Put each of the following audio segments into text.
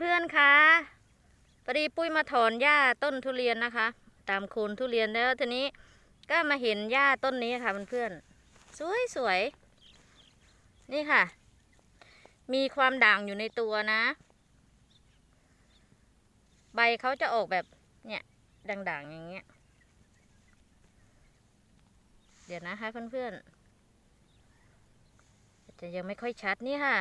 เพื่อนๆคะพอดีปุ้ยมาถอนหญ้าต้นทุเรียนนะคะ ตามโคนทุเรียนแล้วทีนี้ก็มาเห็นหญ้าต้นนี้ค่ะเพื่อนๆสวยๆนี่ค่ะ มีความด่างอยู่ในตัวนะ ใบเขาจะออกแบบเนี่ยด่างๆอย่างเงี้ยเดี๋ยวนะคะเพื่อนๆจะยังไม่ค่อยชัดนี่ค่ะ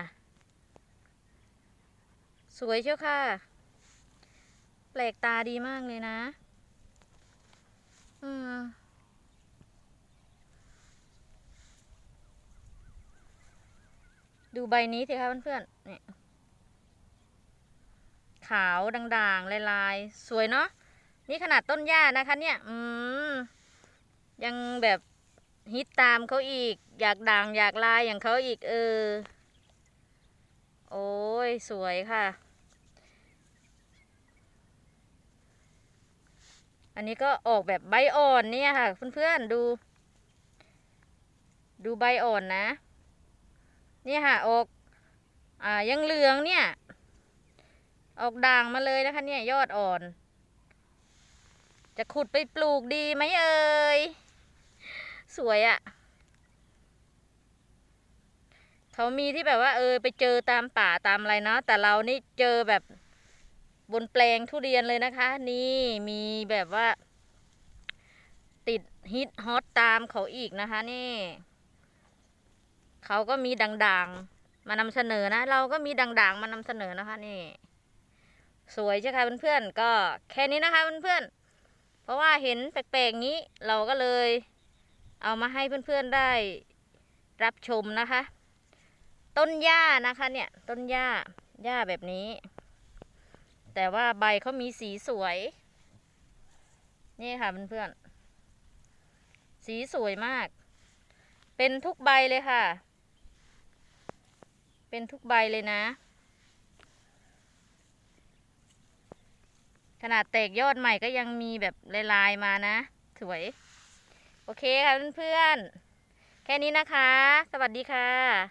สวยเชียวค่ะ แปลกตาดีมากเลยนะอืมดูใบนี้สิคะเพื่อนๆนี่ขาวด่างๆ ลายๆ สวยเนาะ นี่ขนาดต้นหญ้านะคะเนี่ย อืม ยังแบบฮิตตามเขาอีก อยากด่างอยากลายอย่างเขาอีกเออ โอ้ย สวยค่ะ อันนี้ก็ออกแบบใบอ่อนเนี่ยค่ะ เพื่อนๆดู ดูใบอ่อนนะ เนี่ยค่ะออก อ่ายังเหลืองเนี่ย ออกด่างมาเลยนะคะ เนี่ยยอดอ่อน จะขุดไปปลูกดีไหมเอ่ยสวยอะ่ะเขามีที่แบบว่า เออ ไปเจอตามป่าตามอะไรเนาะแต่เรานี่เจอแบบ บนแปลงทุเรียนเลยนะคะ นี่มีแบบว่า ติดฮิตฮอตตามเขาอีกนะคะ นี่เขาก็มีด่างๆ มานำเสนอนะ เราก็มีด่างๆ มานำเสนอนะคะ นี่ สวยใช่ค่ะเพื่อนๆก็แค่นี้นะคะเพื่อนๆเพราะว่าเห็นแปลกๆนี้ เราก็เลย เอามาให้เพื่อนๆได้รับชมนะคะ ต้นหญ้านะคะ เนี่ย ต้นหญ้าหญ้าแบบนี้ แต่ว่าใบเขามีสีสวย นี่ค่ะเพื่อนๆสีสวยมาก เป็นทุกใบเลยค่ะ เป็นทุกใบเลยนะ ขนาดแตกยอดใหม่ก็ยังมีแบบลายๆมานะ สวย โอเคค่ะเพื่อนๆแค่นี้นะคะ สวัสดีค่ะ